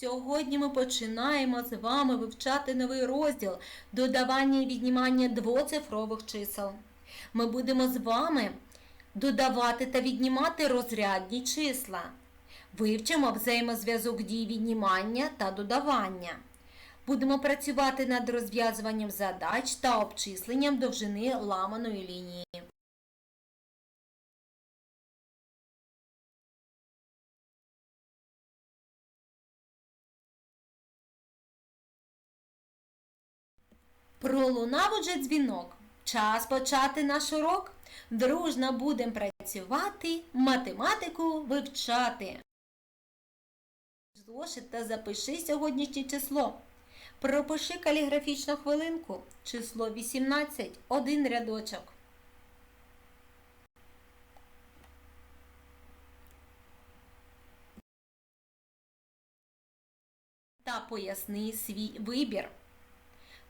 Сьогодні ми починаємо з вами вивчати новий розділ додавання і віднімання двоцифрових чисел. Ми будемо з вами додавати та віднімати розрядні числа. Вивчимо взаємозв'язок дій віднімання та додавання. Будемо працювати над розв'язуванням задач та обчисленням довжини ламаної лінії. Пролунав уже дзвінок. Час почати наш урок. Дружно будемо працювати, математику вивчати. Зошит та запиши сьогоднішнє число. Пропиши каліграфічну хвилинку. Число 18, один рядочок. Та поясни свій вибір.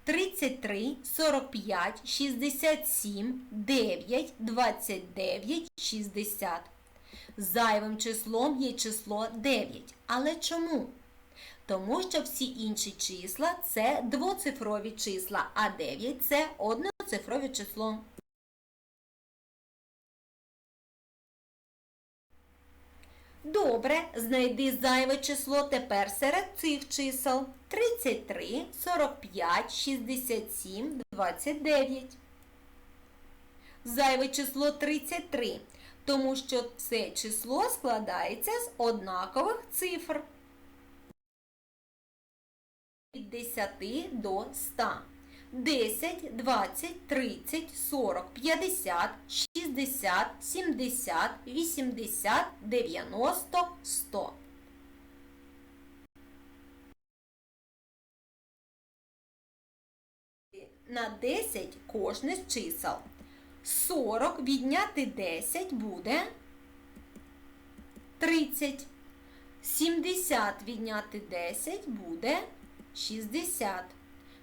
33, 45, 67, 9, 29, 60. Зайвим числом є число 9. Але чому? Тому що всі інші числа це двоцифрові числа, а 9 це одноцифрове число. Добре, знайди зайве число тепер серед цих чисел 33, 45, 67, 29. Зайве число 33, тому що це число складається з однакових цифр. Від 10 до 100. 10, 20, 30, 40, 50, 60, 70, 80, 90, 100. На 10 кожне з чисел. 40 відняти 10 буде 30. 70 відняти 10 буде 60.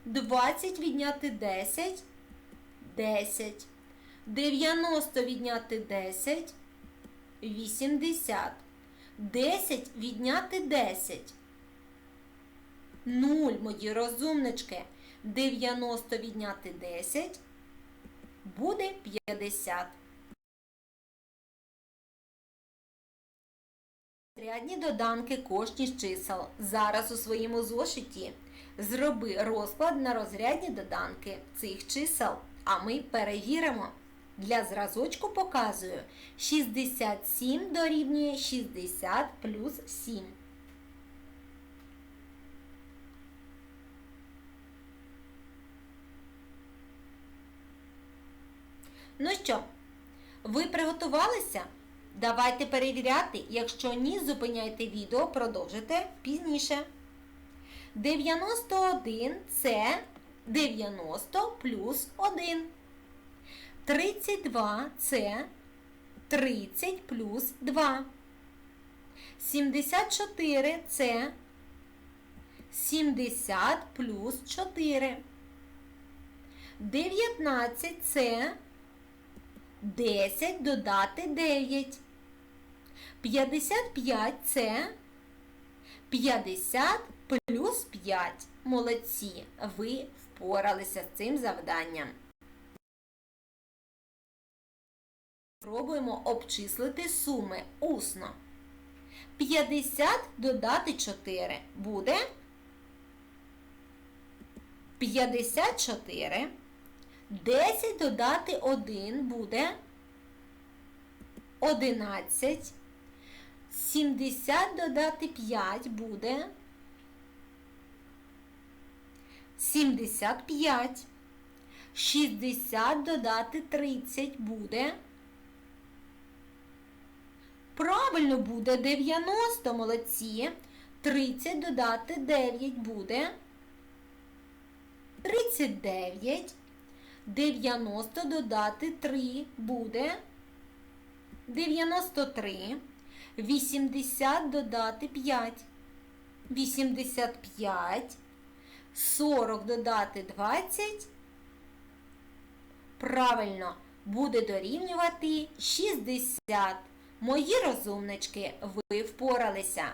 20 відняти 10 10. 90 відняти 10 80. 10 відняти 10. 0, мої розумнички. 90 відняти 10 буде 50. Рядні доданки кожні з чисел. Зараз у своєму зошиті зроби розклад на розрядні доданки цих чисел, а ми перевіримо. Для зразочку показую 67 дорівнює 60 плюс 7. Ну що, ви приготувалися? Давайте перевіряти. Якщо ні, зупиняйте відео, продовжите пізніше. 91 це 90 плюс 1. 32 це 30 плюс 2. 74 це 70 плюс 4. 19 це 10 додати 9. 55 це 50 плюс 5. Молодці. Ви впоралися з цим завданням. Пробуємо обчислити суми усно. 50 додати 4 буде 54. 10 додати 1 буде 11. 70 додати 5 буде 75. 60 додати 30 буде. Правильно буде 90, молодці. 30 додати 9 буде 39. 90 додати 3 буде 93. 80 додати 5. 85. 40 додати 20. Правильно, буде дорівнювати 60. Мої розумнички, ви впоралися.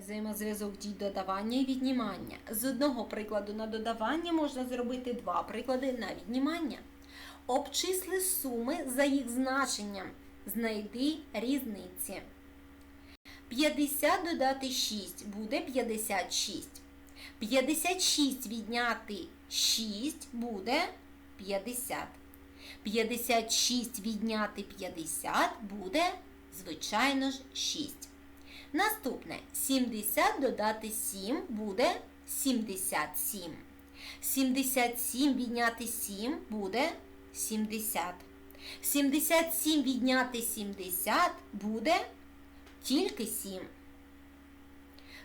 Взаємозв'язок дій додавання і віднімання. З одного прикладу на додавання можна зробити два приклади на віднімання. Обчисли суми за їх значенням. Знайди різниці. 50 додати 6 буде 56. 56 відняти 6 буде 50. 56 відняти 50 буде, звичайно ж, 6. Наступне 70 додати 7 буде 77. 77 відняти 7 буде 70. 77 відняти 70 буде тільки 7.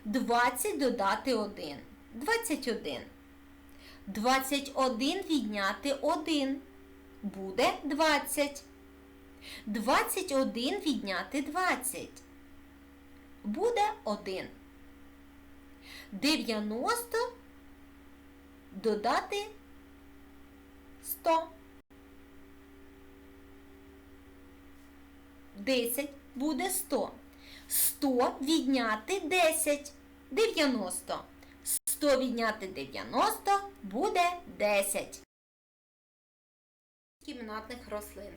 20 додати 1. 21. 21 відняти 1 буде 20. 21 відняти 20 буде 1. 90 додати 100. 10 буде 100. 100 відняти 10. 90. 100 відняти 90 буде 10. Кімнатних рослин.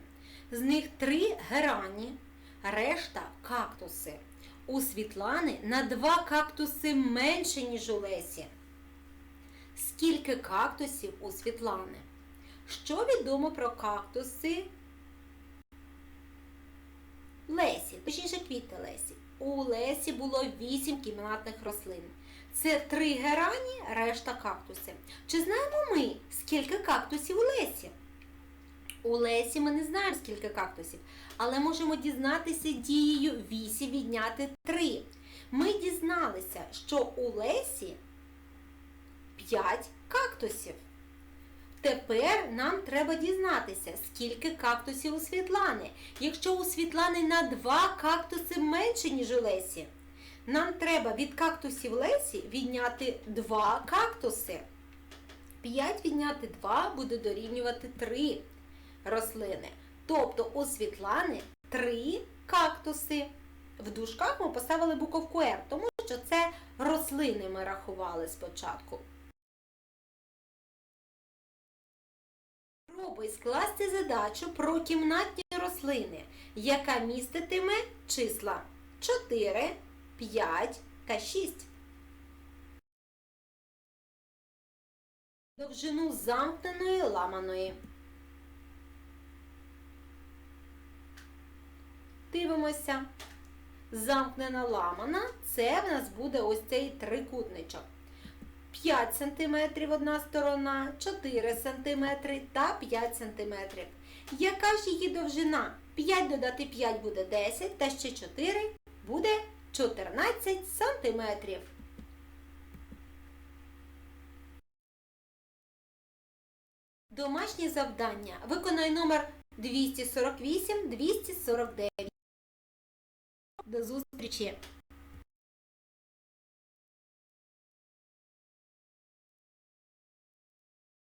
З них три герані, решта кактуси. У Світлани на два кактуси менше, ніж у Лесі. Скільки кактусів у Світлани? Що відомо про кактуси Лесі? Точніше квіти Лесі. У Лесі було 8 кімнатних рослин. Це три герані, решта кактуси. Чи знаємо ми, скільки кактусів у Лесі? У Лесі ми не знаємо, скільки кактусів, але можемо дізнатися дією 8 відняти 3. Ми дізналися, що у Лесі 5 кактусів. Тепер нам треба дізнатися, скільки кактусів у Світлани. Якщо у Світлани на 2 кактуси менше, ніж у Лесі, нам треба від кактусів Лесі відняти 2 кактуси. 5 відняти 2 буде дорівнювати 3 рослини. Тобто у Світлани 3 кактуси. В дужках ми поставили буковку Р, тому що це рослини ми рахували спочатку. Спробуй скласти задачу про кімнатні рослини, яка міститиме числа 4, 5 та 6. Довжину замкненої ламаної. Дивимося. Замкнена ламана це в нас буде ось цей трикутничок. 5 см одна сторона, 4 см та 5 см. Яка ж її довжина? 5 додати 5 буде 10, та ще 4 буде 14 см. Домашнє завдання. Виконай номер 248-249. До зустрічі!